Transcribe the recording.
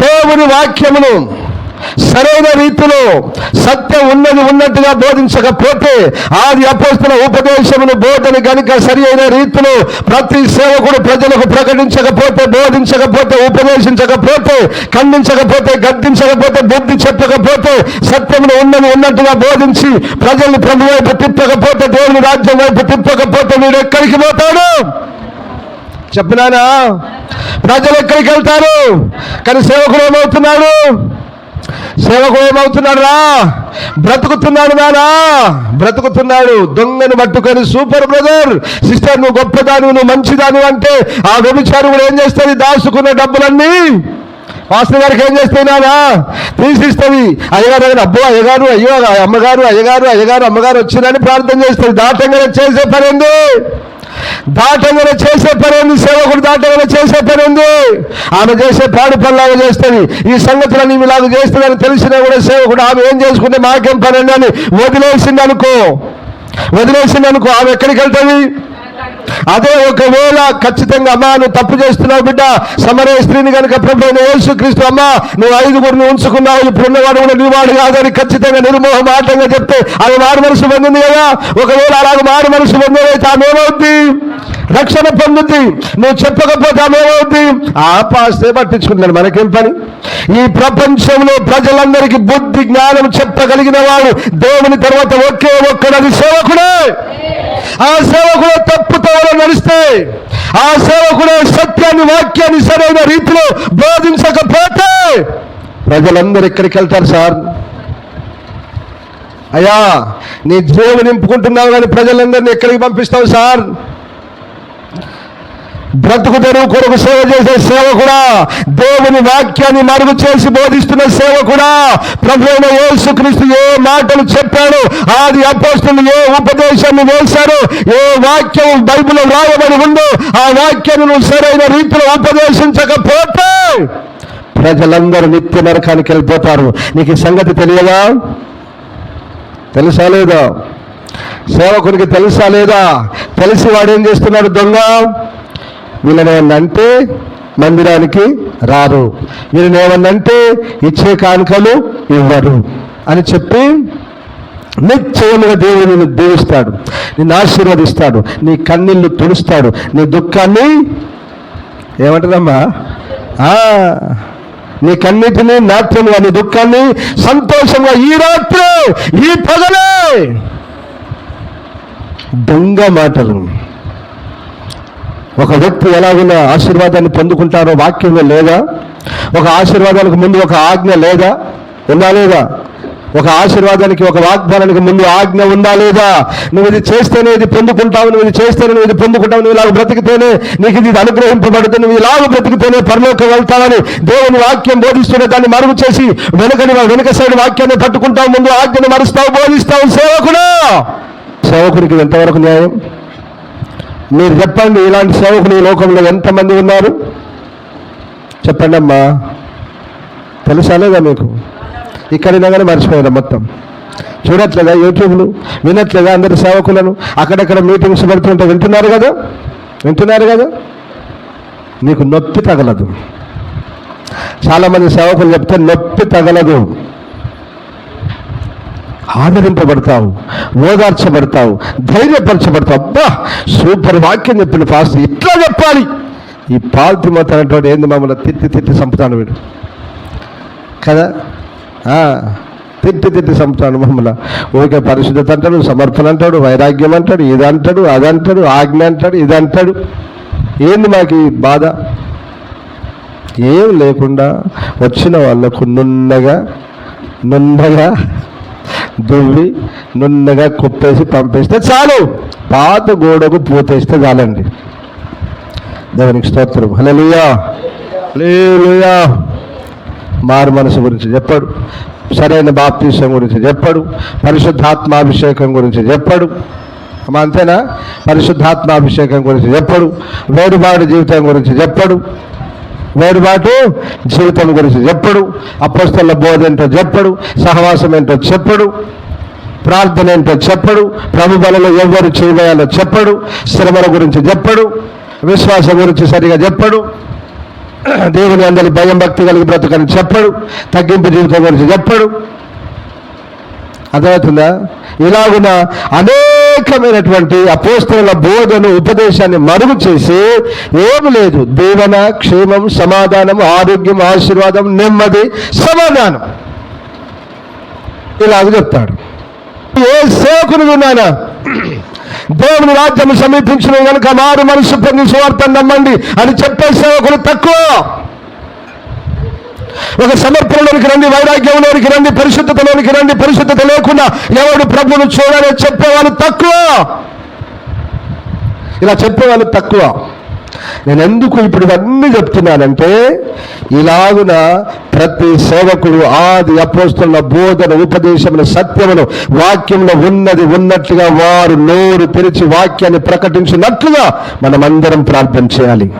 దేవుని వాక్యమును సరైన రీతిలో సత్యం ఉన్నది ఉన్నట్టుగా బోధించకపోతే ఆది అపోస్తుల ఉపదేశమును బోధన గనుక సరి అయిన రీతిలో ప్రతి సేవకుడు ప్రజలకు ప్రకటించకపోతే బోధించకపోతే ఉపదేశించకపోతే ఖండించకపోతే గద్దించకపోతే బుద్ధి చెప్పకపోతే సత్యమును ఉన్నది ఉన్నట్టుగా బోధించి ప్రజల్ని ప్రభు వైపు తిప్పకపోతే దేవుని రాజ్యం వైపు తిప్పకపోతే మీరు ఎక్కడికి పోతాడు? చెప్పినానా ప్రజలు ఎక్కడికి వెళ్తారు? కానీ సేవకుడు ఏమవుతున్నాడు? సేవకుడు ఏమవుతున్నాడు రా? బ్రతుకుతున్నాడు నానా. బ్రతుకుతున్నాడు. దొంగను పట్టుకొని సూపర్ బ్రదర్ సిస్టర్ నువ్వు గొప్పదాను నువ్వు మంచిదాను అంటే ఆ వ్యభిచారు కూడా ఏం చేస్తుంది? దాచుకున్న డబ్బులన్నీ వాస్తవ గారికి ఏం చేస్తున్నానా తీసిస్తుంది. అయ్యగారు దగ్గర అబ్బో అయ్యగారు అయ్యో అమ్మగారు అయ్యగారు అయ్యగారు అమ్మగారు వచ్చిందని ప్రార్థన చేస్తుంది. దాటంగా చేసే పని ఉంది దాటంగా చేసే పని ఉంది సేవకుడు దాటంగా చేసే పని ఉంది ఆమె చేసే పాడు పనిలాగా చేస్తుంది. ఈ సంగతులన్నీ ఇలాగ చేస్తుందని తెలిసినా కూడా సేవకుడు ఆమె ఏం చేసుకుంటే మాకేం పని అని వదిలేసింది అనుకో వదిలేసింది అనుకో ఆమె ఎక్కడికి వెళ్తుంది? అదే ఒకవేళ ఖచ్చితంగా అమ్మా నువ్వు తప్పు చేస్తున్నావు బిడ్డ సమరయ స్త్రీని కనుక ప్రభు యేసు క్రీస్తు అమ్మా నువ్వు ఐదుగురిని ఉంచుకున్నావు ఇప్పుడున్నవాడు కూడా నీవాడు కాదని ఖచ్చితంగా నిర్మోహమాటంగా చెప్తే అది మారు మనసు పొందింది కదా. ఒకవేళ అలాగ మారు మనసు పొందేదైతే ఆమె ఏమవుద్ది? రక్షణ పొందుద్ది నువ్వు చెప్పకపోతే ఆమె ఏమవుద్ది ఆ పాస్తే పట్టించుకున్నాడు మనకేం పని? ఈ ప్రపంచంలో ప్రజలందరికీ బుద్ధి జ్ఞానం చెప్పగలిగిన వాడు దేవుని తర్వాత ఒకే ఒక్కడది సేవకుడే. ఆ సేవకుడు తప్పుతో నడిస్తే ఆ సేవకుడే సత్యాన్ని వాక్యాన్ని సరైన రీతిలో బోధించకపోతే ప్రజలందరూ ఎక్కడికి వెళ్తారు సార్? అయ్యా నీ జీవం నింపుకుంటున్నావు కానీ ప్రజలందరినీ ఎక్కడికి పంపిస్తావు సార్? బ్రతుకు తెరువు కొరకు సేవ చేసే సేవ కూడా దేవుని వాక్యాన్ని మరుగు చేసి బోధిస్తున్న సేవ కూడా ప్రభు యేసుక్రీస్తు ఏ మాటలు చెప్పాడు ఆది అపోస్తులు ఏ ఉపదేశాన్ని వేశారు ఏ వాక్యం బైబిల్ రాయబడి ఉందో ఆ వాక్యాన్ని నువ్వు సరైన రీతిలో ఉపదేశించకపోతే ప్రజలందరూ నిత్య నరకానికి వెళ్ళిపోతారు. నీకు ఈ సంగతి తెలియదా? తెలుసా లేదా? సేవకునికి తెలుసా లేదా? తెలిసి వాడు ఏం చేస్తున్నాడు దొంగ? వీళ్ళనేవన్నంటే మందిరానికి రారు. వీళ్ళని ఇచ్చే కానుకలు ఇవ్వరు అని చెప్పి నిశ్చయముగా దేవుడు నిన్ను దీవిస్తాడు నిన్ను ఆశీర్వదిస్తాడు నీ కన్నీళ్ళు తుడుస్తాడు నీ దుఃఖాన్ని ఏమంటారమ్మా? ఆ, నీ కన్నిటిని నాట్యంగా నీ దుఃఖాన్ని సంతోషంగా ఈ రాత్రి ఈ పగలే. దొంగ మాటలు. ఒక వ్యక్తి ఎలాగున్న ఆశీర్వాదాన్ని పొందుకుంటారో వాక్యంలో లేదా? ఒక ఆశీర్వాదానికి ముందు ఒక ఆజ్ఞ లేదా? ఉందా లేదా? ఒక ఆశీర్వాదానికి ఒక వాగ్దానానికి ముందు ఆజ్ఞ ఉందా లేదా? నువ్వు ఇది చేస్తేనే ఇది పొందుకుంటావు నువ్వు ఇది చేస్తేనే నువ్వు ఇది పొందుకుంటావు నువ్వు ఇలాగ బ్రతికితేనే నీకు ఇది అనుగ్రహింపబడుతుంది నువ్వు ఇలాగ బ్రతికితేనే పరలోకి వెళ్తావని దేవుని వాక్యం బోధిస్తున్న దాన్ని మరుగు చేసి వెనుకని వెనుక సైడ్ వాక్యాన్ని పట్టుకుంటావు ముందు ఆజ్ఞను మరుస్తావు బోధిస్తావు. సేవకుడా! సేవకునికి ఎంతవరకు న్యాయం? మీరు చెప్పండి ఇలాంటి సేవకులు ఈ లోకంలో ఎంతమంది ఉన్నారు? చెప్పండి అమ్మా తెలుసా లేదా మీకు? ఇక్కడ కానీ మర్చిపోయారు మొత్తం. చూడట్లేదా యూట్యూబ్లు? వినట్లేదా అందరి సేవకులను? అక్కడక్కడ మీటింగ్స్ పెడుతుంటే వింటున్నారు కదా? వింటున్నారు కదా? నీకు నొప్పి తగలదు. చాలామంది సేవకులు చెప్తే నొప్పి తగలదు. ఆదరింపబడతావు ఓదార్చబడతావు ధైర్యపరచబడతావు. అబ్బా సూపర్ వాక్యం చెప్పిన ఫాస్ట్ ఇట్లా చెప్పాలి. ఈ పాల్తి మొత్తం ఏంది మమ్మల్ని? తిట్టి తిట్టి చంపుతాను వీడు. కదా? తిట్టి తిట్టి చంపుతాను మమ్మల్ని. ఓకే పరిశుద్ధత అంటాడు సమర్పణ అంటాడు వైరాగ్యం అంటాడు ఇది అంటాడు అది అంటాడు ఆజ్ఞ అంటాడు ఇది అంటాడు. ఏంది మాకు ఈ బాధ? ఏం లేకుండా వచ్చిన వాళ్ళకు నున్నగా నున్నగా దువ్వి నున్నగా కుప్పేసి పంపేస్తే చాలు. పాత గోడకు పూతేస్తే చాలండి. దేవునికి స్తోత్రం. హల్లెలూయా. లేలుయా మారు మనసు గురించి చెప్పాడు. సరైన బాప్తీసం గురించి చెప్పాడు. పరిశుద్ధాత్మాభిషేకం గురించి చెప్పాడు. అంతేనా? పరిశుద్ధాత్మాభిషేకం గురించి చెప్పడు. వేరుబాటు జీవితం గురించి చెప్పడు. వేడుబాటు జీవితం గురించి చెప్పడు. అప్పస్తుల బోధ ఏంటో చెప్పడు. సహవాసం ఏంటో చెప్పడు. ప్రార్థన ఏంటో చెప్పడు. ప్రభు బలలో ఎవరు చేయబోయాలో చెప్పడు. శ్రమల గురించి చెప్పడు. విశ్వాసం గురించి సరిగా చెప్పడు. దేవుని అందరి భయం భక్తి కలిగి బ్రతకని చెప్పడు. తగ్గింపు జీవితం గురించి చెప్పడు. అర్థమవుతుందా? ఇలాగున అనేకమైనటువంటి అపోస్తల బోధను ఉపదేశాన్ని మరుగు చేసి ఏమి లేదు. దీవెన క్షేమం సమాధానం ఆరోగ్యం ఆశీర్వాదం నెమ్మది సమాధానం. ఇలాగ చెప్తాడు. ఏ సేవకుని విన్నానా దేవుని రాజ్యం సమీపించిన కనుక మారు మనసు పొంది సువార్త నమ్మండి. అని చెప్పే సేవకులు తక్కువ. ఒక సమర్పణలోనికి రండి వైరాగ్యంలోనికి రండి పరిశుద్ధతలోనికి రండి పరిశుద్ధత లేకుండా ఎవడు ప్రభువును చూడాలని చెప్పేవాళ్ళు తక్కువ. ఇలా చెప్పేవాళ్ళు తక్కువ. నేను ఎందుకు ఇప్పుడు ఇవన్నీ చెప్తున్నానంటే ఇలాగున ప్రతి సేవకుడు ఆది అపోస్తున్న బోధన ఉపదేశమును సత్యమును వాక్యంలో ఉన్నది ఉన్నట్లుగా వారు నోరు తెరిచి వాక్యాన్ని ప్రకటించినట్లుగా మనమందరం ప్రార్థన చేయాలి.